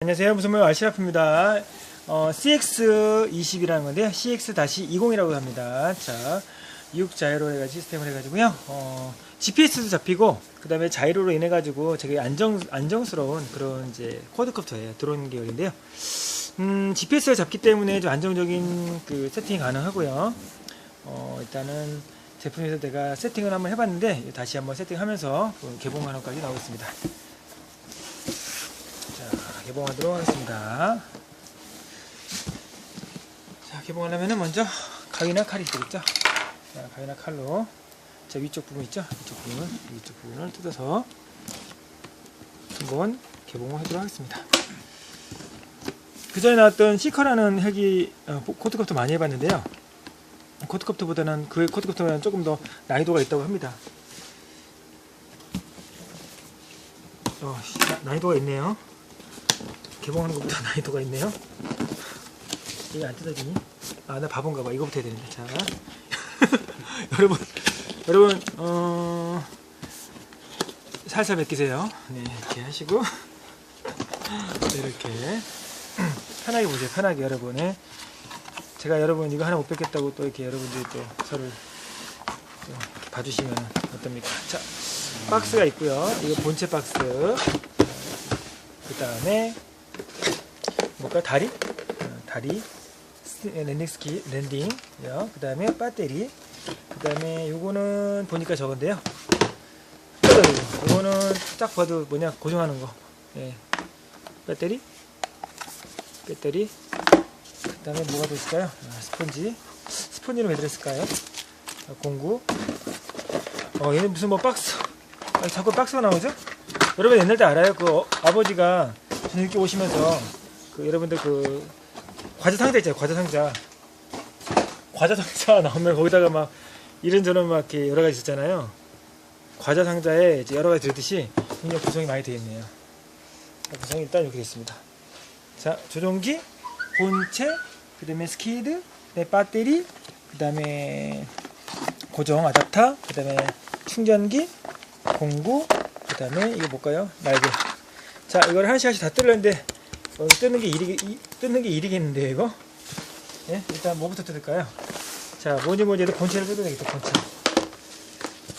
안녕하세요. 무슨 말 아시라프입니다. 어, CX20이라는 건데요. CX-20이라고 합니다. 자, 6 자이로 해가 시스템을 해가지고요. 어, GPS도 잡히고, 그 다음에 자이로로 인해가지고 되게 안정, 안정스러운 그런 이제 쿼드컵터예요. 드론 계열인데요. 음, GPS가 잡기 때문에 좀 안정적인 그 세팅이 가능하고요. 어, 일단은 제품에서 내가 세팅을 한번 해봤는데, 다시 한번 세팅하면서 개봉하는까지 나오겠습니다. 자, 개봉하도록 하겠습니다. 자, 개봉하려면은 먼저 가위나 칼이 있겠죠? 자, 가위나 칼로 자, 위쪽 부분 있죠? 위쪽 부분, 위쪽 부분을 뜯어서 한번 개봉을 하도록 하겠습니다. 그 전에 나왔던 시커라는 헬기 어, 코드컵터 많이 해봤는데요. 코드컵터보다는 그 코드컵터보다는 조금 더 난이도가 있다고 합니다. 어, 난이도가 있네요. 개봉하는 것보다 난이도가 있네요. 이게 안 뜯어지니? 아, 나 바본가 봐. 이거부터 해야 되는데. 자. 여러분, 여러분, 어, 살살 벗기세요. 네, 이렇게 하시고. 이렇게. 편하게 보세요. 편하게 여러분. 네. 제가 여러분 이거 하나 못 뺏겠다고 또 이렇게 여러분들이 또 저를 또 봐주시면 어떻습니까? 자, 박스가 있고요. 이거 본체 박스. 그 다음에 뭘까 다리 어, 다리 스- 랜딩 스키 랜딩 그 다음에 배터리 그 다음에 요거는 보니까 저건데요. 요거는 딱 봐도 뭐냐 고정하는 거. 예. 배터리 배터리 그 다음에 뭐가 더 있을까요? 아, 스펀지. 스펀지는 왜 들었을까요? 아, 공구. 어 얘는 무슨 뭐 박스. 아, 자꾸 박스가 나오죠? 여러분 옛날 때 알아요? 그 어- 아버지가 저녁에 오시면서 그 여러분들 그 과자 상자 있잖아요 과자 상자. 과자 상자 나오면 거기다가 막 이런저런 막 이렇게 여러 가지 있었잖아요. 과자 상자에 이제 여러 가지 들듯이 굉장히 구성이 많이 되어 있네요. 구성이 일단 이렇게 있습니다. 자 조종기 본체 그 다음에 스키드 그 다음에 배터리 그 다음에 고정 아답터 그 다음에 충전기 공구 그 다음에 이거 뭘까요? 날개. 자 이걸 하나씩 하나씩 다 뜯으려는데 어, 뜯는 게 일이 이- 뜯는 게 일이겠는데요 이거? 예? 일단 뭐부터 뜯을까요? 자 뭐니 뭐니 해도 본체를 뜯어야 되겠다 본체.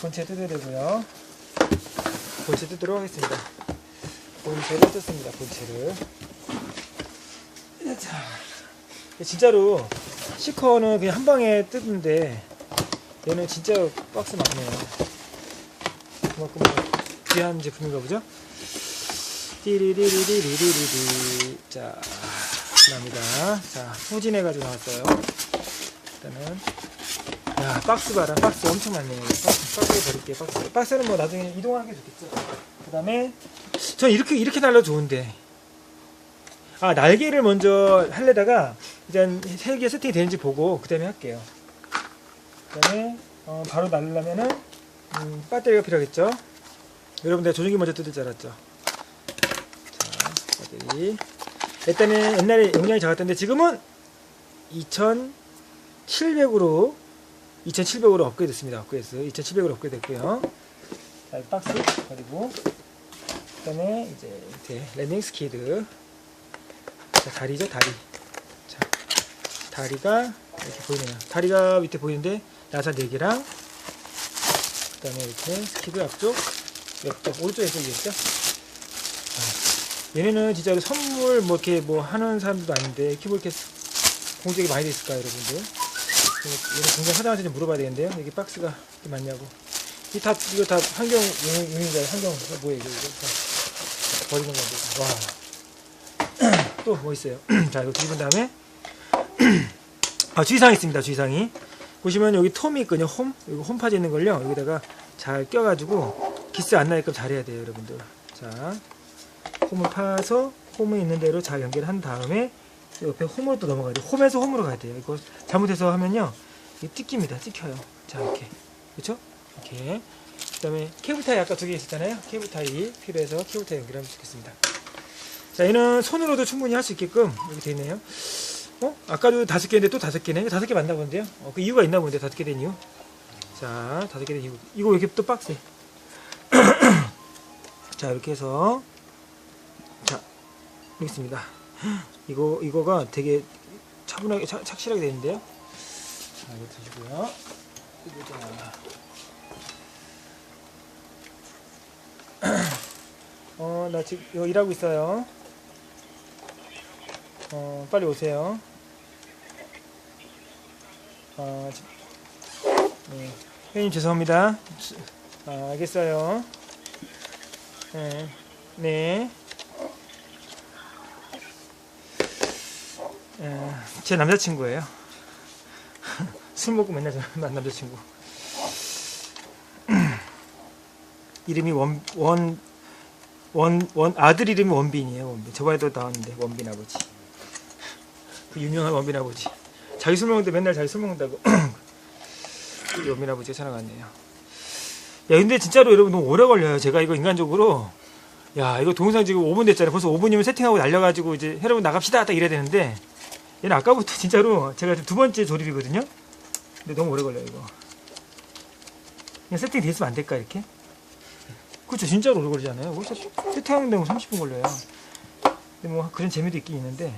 본체 뜯어야 되고요. 본체 뜯도록 하겠습니다. 본체를 뜯습니다 본체를. 자 진짜로 시커는 그냥 한 방에 뜯는데 얘는 진짜 박스 많네요. 그만큼 뭐 귀한 제품인가 보죠 띠리리리리리리리 자 감사합니다. 자 후진해가지고 나왔어요. 일단은. 야 박스 봐라. 박스 엄청 많네요. 박스, 박스에 버릴게 박스. 박스는 뭐 나중에 이동하는 게 좋겠죠. 그 다음에 전 이렇게 이렇게 날려 좋은데. 아 날개를 먼저 할래다가 일단 헬기가 세팅이 되는지 보고 그 다음에 할게요. 그 다음에 어, 바로 날려면은 음, 배터리가 필요하겠죠? 여러분들 조종기 먼저 뜯을 줄 알았죠 자, 배터리. 일단은 옛날에 용량이 작았던데 지금은 2700으로 2700으로 업그레이드 됐습니다. 업그레이드 2700으로 업그레이드 됐고요. 자, 이 박스 그리고 그다음에 이제 밑에 랜딩 스키드 자, 다리죠 다리. 자, 다리가 이렇게 보이네요. 다리가 밑에 보이는데 나사 4개랑 그 다음에 이렇게 스키드 앞쪽 옆쪽 오른쪽 왼쪽이겠죠? 얘네는 진짜로 선물 뭐 이렇게 뭐 하는 사람들도 아닌데 키보드 이렇게 공적이 많이 돼 있을까요, 여러분들? 얘는 공장 사장한테 좀 물어봐야 되겠는데요. 이게 박스가 이렇게 많냐고. 이 다 이거 다 환경 용- 용인가요? 환경 이거 뭐예요? 이거, 이거 다 버리는 건데. 와. 또 뭐 있어요? 자, 이거 뒤집은 다음에 아 주의사항 있습니다. 주의사항이 보시면 여기 톰이 있거든요. 홈 여기 홈파지 있는 걸요. 여기다가 잘 껴가지고 기스 안 나게끔 잘해야 돼요, 여러분들. 자. 홈을 파서 홈에 있는 대로 잘 연결한 다음에 옆에 홈으로 또 넘어가야 돼요. 홈에서 홈으로 가야 돼요. 이거 잘못해서 하면요. 이게 찢깁니다. 찍혀요. 자, 이렇게. 그렇죠? 이렇게. 그 다음에 케이블 타이 아까 두 개 있었잖아요. 케이블 타이 필요해서 케이블 타이 연결하면 좋겠습니다. 자, 얘는 손으로도 충분히 할 수 있게끔 이렇게 돼 있네요. 어? 아까도 다섯 개인데 또 다섯 개네. 다섯 개 맞나 본데요. 어, 그 이유가 있나 본데 다섯 개 된 이유. 자, 다섯 개 된 이유. 이거 왜 이렇게 또 빡세? 자, 이렇게 해서 여기 있습니다. 이거 이거가 되게 차분하게 착, 착실하게 되는데요. 자, 이거 드시고요. 이거 자. 어, 나 지금 이거 일하고 있어요. 어, 빨리 오세요. 아, 지- 네. 회원님 죄송합니다. 아, 알겠어요. 네. 네. 에, 제 남자친구예요. 술 먹고 맨날 저만 남자친구. 이름이 원, 원, 원, 원, 아들 이름이 원빈이에요, 원빈. 저번에도 나왔는데, 원빈 아버지. 그 유명한 원빈 아버지. 자기 술 먹는데 맨날 자기 술 먹는다고. 그 원빈 아버지가 찾아갔네요. 야, 근데 진짜로 여러분 너무 오래 걸려요. 제가 이거 인간적으로. 야, 이거 동영상 지금 5분 됐잖아요. 벌써 5분이면 세팅하고 날려가지고 이제 여러분 나갑시다. 딱 이래야 되는데. 얘는 아까부터 진짜로 제가 두 번째 조립이거든요. 근데 너무 오래 걸려요, 이거. 그냥 세팅 돼 있으면 안 될까, 이렇게? 그렇죠. 진짜로 오래 걸리잖아요. 뭐 세- 세팅하는데 뭐 30분 걸려요. 근데 뭐 그런 재미도 있긴 있는데,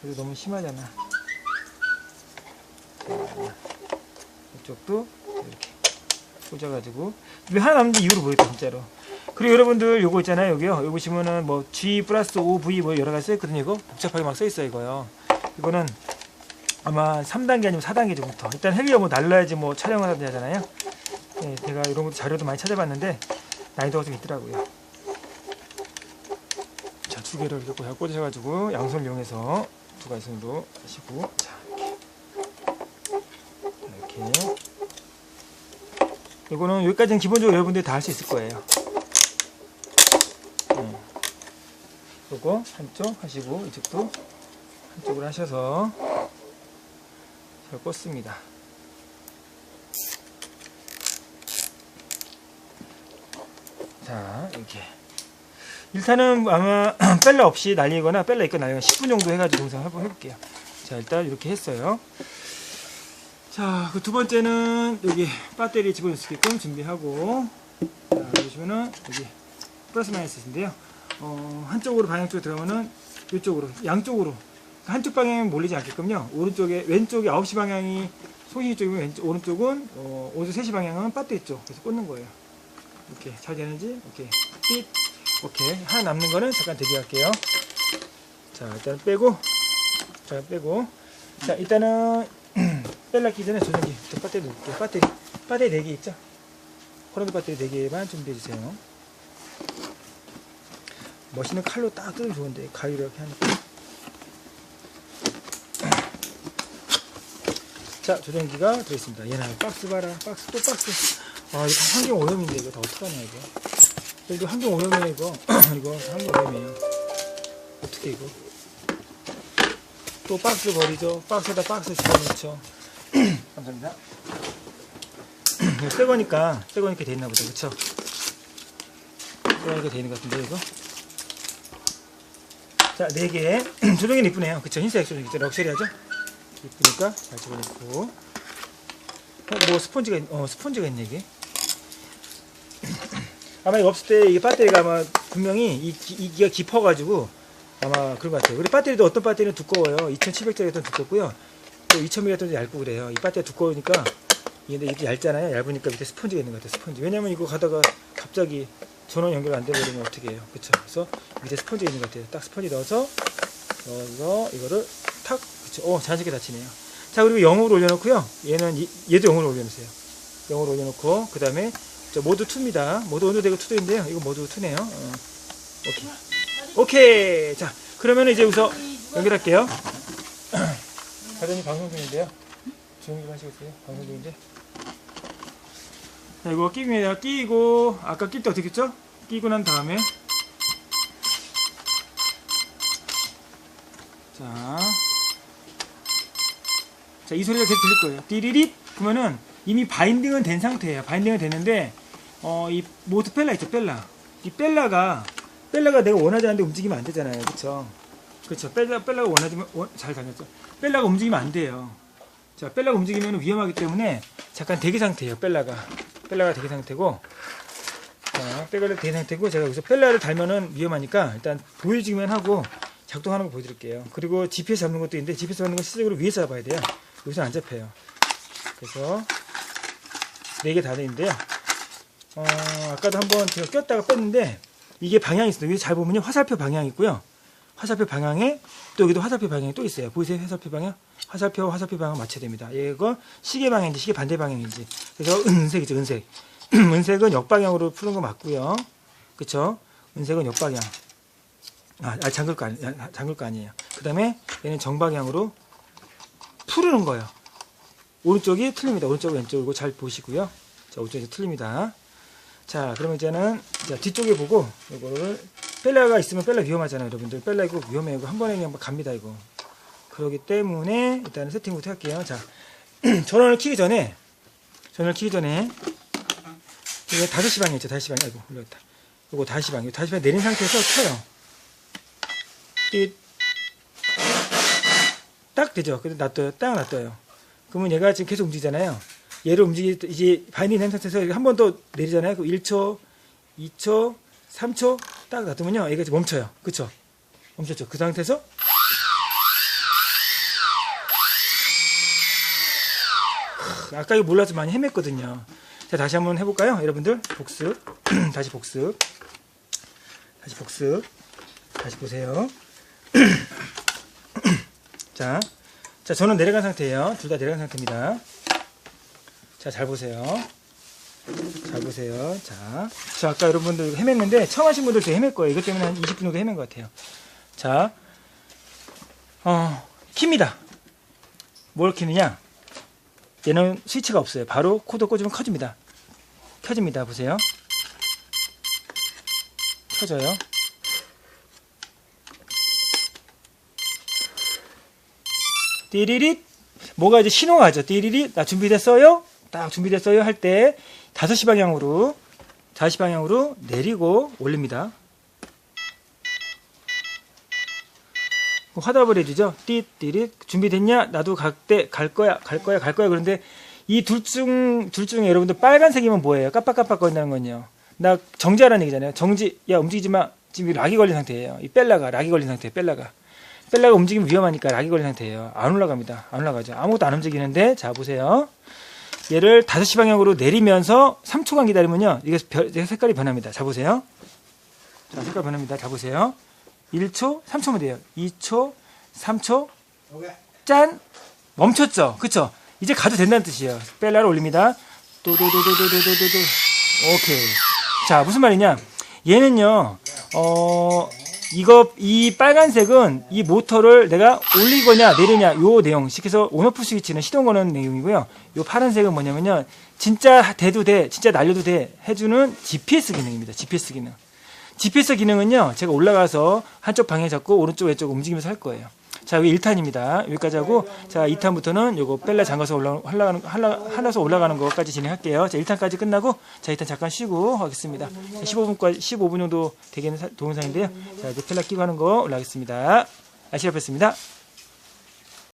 그래도 너무 심하잖아. 자, 이쪽도 이렇게 꽂아가지고. 왜 하나 남는 이유를 모르겠다, 진짜로. 그리고 여러분들 요거 있잖아요, 여기요. 여기 보시면은 뭐 G 플러스 O, V 뭐 여러 가지 써있거든요, 이거. 복잡하게 막 써있어요, 이거요. 이거는 아마 3단계 아니면 4단계 정도. 일단 헬기가 뭐 날라야지 뭐 촬영을 하잖아요. 예, 제가 이런 것도 자료도 많이 찾아봤는데 난이도가 좀 있더라고요. 자, 두 개를 이렇게 꽂아- 꽂으셔가지고 양손 이용해서 두 가지 손으로 하시고 자, 이렇게. 자, 이렇게. 이거는 여기까지는 기본적으로 여러분들이 다 할 수 있을 거예요. 음. 요거 한쪽 하시고 이쪽도 한쪽으로 하셔서 잘 꽂습니다. 자, 이렇게. 일단은 아마 뺄라 없이 날리거나 뺄라 있거나 날리거나 10분 정도 해가지고 동상 한번 해볼게요. 자, 일단 이렇게 했어요. 자, 그 두 번째는 여기 배터리 집어넣을 수 있게끔 준비하고, 자, 보시면은 여기 플러스 마이너스인데요. 어, 한쪽으로 방향 쪽으로 들어가면은 이쪽으로, 양쪽으로. 한쪽 방향은 몰리지 않게끔요. 오른쪽에, 왼쪽에 9시 방향이 소시 쪽이면 왼쪽, 오른쪽은, 어, 오른쪽 3시 방향은 배터리 쪽. 그래서 꽂는 거예요. 이렇게. 잘 되는지, 오케이. 삑. 오케이. 하나 남는 거는 잠깐 대기할게요. 자, 일단 빼고, 자, 빼고. 자, 일단은, 뺄라 끼 전에 조정기. 저 배터리 놓을게요. 배터리. 배터리 4개 있죠? 코로나 배터리 4개만 준비해 주세요. 멋있는 칼로 딱 뜯으면 좋은데, 가위로 이렇게 하니까. 자, 조정기가 들어있습니다. 얘는 박스 봐라. 박스, 또 박스. 아, 이거 환경 오염인데, 이거 다 어떡하냐, 이거. 이거 환경 오염이네, 이거. 이거 환경 오염이에요. 어떻게, 이거. 또 박스 버리죠. 박스에다 박스 집어넣죠. 감사합니다. 새 거니까, 새 거니까 돼 있나 보다. 그쵸? 새 거니까 돼 있는 것 같은데, 이거. 자, 네 개. 조정이 이쁘네요. 그쵸? 흰색 조정이? 럭셔리하죠? 이쁘니까 잘 집어넣고. 어, 뭐 스펀지가, 있, 어, 스펀지가 있네, 이게. 아마 이거 없을 때 이게 배터리가 아마 분명히 이, 기- 이 기가 깊어가지고 아마 그런 것 같아요. 우리 배터리도 어떤 배터리는 두꺼워요. 2700짜리도 두껍고요. 또 2000mAh 도 얇고 그래요. 이 배터리가 두꺼우니까 근데 이게 얇잖아요. 얇으니까 밑에 스펀지가 있는 것 같아요. 스펀지. 왜냐면 이거 가다가 갑자기 전원 연결 안 되버리면 어떻게 해요. 그쵸? 그래서 밑에 스펀지가 있는 것 같아요. 딱 스펀지 넣어서 넣어서 이거를 탁 그쵸? 오 자연스럽게 닫히네요. 자 그리고 0으로 올려놓고요. 얘는 이- 얘도 0으로 올려놓으세요. 0으로 올려놓고 그 다음에 저 모두 2입니다. 모두 온도 되고 2도인데요. 이거 모두 2네요. 어. 오케이. 오케이. 자, 그러면 이제 우선 연결할게요. 사장님 방송 중인데요. 조용히 좀 하시겠어요? 방송 중인데. 자, 이거 끼입니다. 끼고 아까 낄 때 어떻게 했죠? 끼고 난 다음에 자, 자, 이 소리가 계속 들릴 거예요. 띠리릿 그러면은 이미 바인딩은 된 상태예요. 바인딩은 됐는데 어, 이 모드 펠라 있죠, 펠라. 이 펠라가 펠라가 내가 원하지 않는데 움직이면 안 되잖아요. 그쵸? 그쵸. 펠라, 펠라가 원하지만, 원- 잘 다녔죠. 펠라가 움직이면 안 돼요. 자, 펠라가 움직이면 위험하기 때문에 잠깐 대기 상태예요, 펠라가. 펠라가 대기 상태고. 자, 펠라가 대기 상태고, 제가 여기서 펠라를 달면은 위험하니까 일단 보여주기만 하고, 작동하는 거 보여드릴게요. 그리고 GPS 잡는 것도 있는데 GPS 잡는 건 실질적으로 위에서 잡아야 돼요. 여기서 안 잡혀요. 그래서 네개다돼 있는데요. 어, 아까도 한번 제가 꼈다가 뺐는데 이게 방향이 있어요. 여기 잘 보면요. 화살표 방향이 있고요. 화살표 방향에 또 여기도 화살표 방향이 또 있어요. 보이세요? 화살표 방향? 화살표 화살표 방향 맞춰야 됩니다. 이거 시계 방향인지 시계 반대 방향인지. 그래서 은색이죠, 은색. 은색은 역방향으로 푸는 거 맞고요. 그쵸? 은색은 역방향. 아, 아 잠글 거 아니, 아, 잠글 거 아니에요. 그 다음에 얘는 정방향으로 푸르는 거예요. 오른쪽이 틀립니다. 오른쪽 왼쪽이고 잘 보시고요. 자, 오른쪽이 틀립니다. 자, 그러면 이제는 자, 뒤쪽에 보고 이거를 뺄라가 있으면 뺄라 위험하잖아요, 여러분들. 뺄라 이거 위험해요. 이거 한 번에 그냥 막 갑니다, 이거. 그렇기 때문에 일단은 세팅부터 할게요. 자, 전원을 켜기 전에 전원을 켜기 전에 이게 5시 방향 있죠, 5시 방향. 아이고, 올렸다. 이거 5시 방향. 5시 방향 내린 상태에서 켜요. 띠. 딱 되죠. 근데 놔둬요. 딱 놔둬요. 그러면 얘가 지금 계속 움직이잖아요. 얘를 움직이 이제 바인딩 된 상태에서 한 번 더 내리잖아요. 그 1초, 2초, 3초 딱 놔두면요. 얘가 이제 멈춰요. 그쵸? 멈췄죠. 그 상태에서 크, 아까 이거 몰라서 많이 헤맸거든요. 자, 다시 한번 해볼까요? 여러분들 복습. 다시 복습. 다시 복습. 다시 보세요. 자, 자, 저는 내려간 상태예요. 둘 다 내려간 상태입니다. 자, 잘 보세요. 잘 보세요. 자, 저 아까 여러분들 헤맸는데 처음 하신 분들도 헤맬 거예요. 이것 때문에 한 20분 정도 헤맨 것 같아요. 자, 어, 킵니다. 뭘 키느냐? 얘는 스위치가 없어요. 바로 코드 꽂으면 켜집니다. 켜집니다. 보세요. 켜져요. 띠리릿 뭐가 이제 신호가 하죠. 띠리릿 나 준비됐어요? 딱 준비됐어요 할 때 5시 방향으로 5시 방향으로 내리고 올립니다. 화답을 해주죠. 띠띠릿 준비됐냐? 나도 갈 때 갈 거야 갈 거야 갈 거야 그런데 이 둘 중 둘 중에 여러분들 빨간색이면 뭐예요? 깜빡깜빡 거린다는 건요. 나 정지하라는 얘기잖아요. 정지 야 움직이지 마. 지금 락이 걸린 상태예요. 이 뺄라가 락이 걸린 상태예요. 뺄라가. 뺄라가 움직이면 위험하니까 락이 걸린 상태예요. 안 올라갑니다. 안 올라가죠. 아무것도 안 움직이는데 자 보세요. 얘를 5시 방향으로 내리면서 3초간 기다리면요. 이게 별- 색깔이 변합니다. 자 보세요. 자 색깔 변합니다. 자 보세요. 1초, 3초면 돼요. 2초, 3초, 짠! 멈췄죠? 그쵸? 이제 가도 된다는 뜻이에요. 뺄라를 올립니다. 또도도도도도도도도. 오케이. 자, 무슨 말이냐? 얘는요, 어, 이거, 이 빨간색은 이 모터를 내가 올리거냐 내리냐 요 내용, 시켜서 온오프 스위치는 시동 거는 내용이고요. 요 파란색은 뭐냐면요, 진짜 돼도 돼, 진짜 날려도 돼 해주는 GPS 기능입니다. GPS 기능. GPS 기능은요, 제가 올라가서 한쪽 방향 잡고 오른쪽 왼쪽 움직이면서 할 거예요. 자, 여기 1탄입니다. 여기까지 하고, 자, 2탄부터는 요거 뺄라 잠가서 올라, 올라가는, 할라, 할라서 올라가는 것까지 진행할게요. 자, 1탄까지 끝나고, 자, 2탄 잠깐 쉬고 하겠습니다. 15분까지, 15분 정도 사- 동영상인데요. 자, 이제 펠라 끼고 하는 거 올라가겠습니다. 아시아 뺐습니다.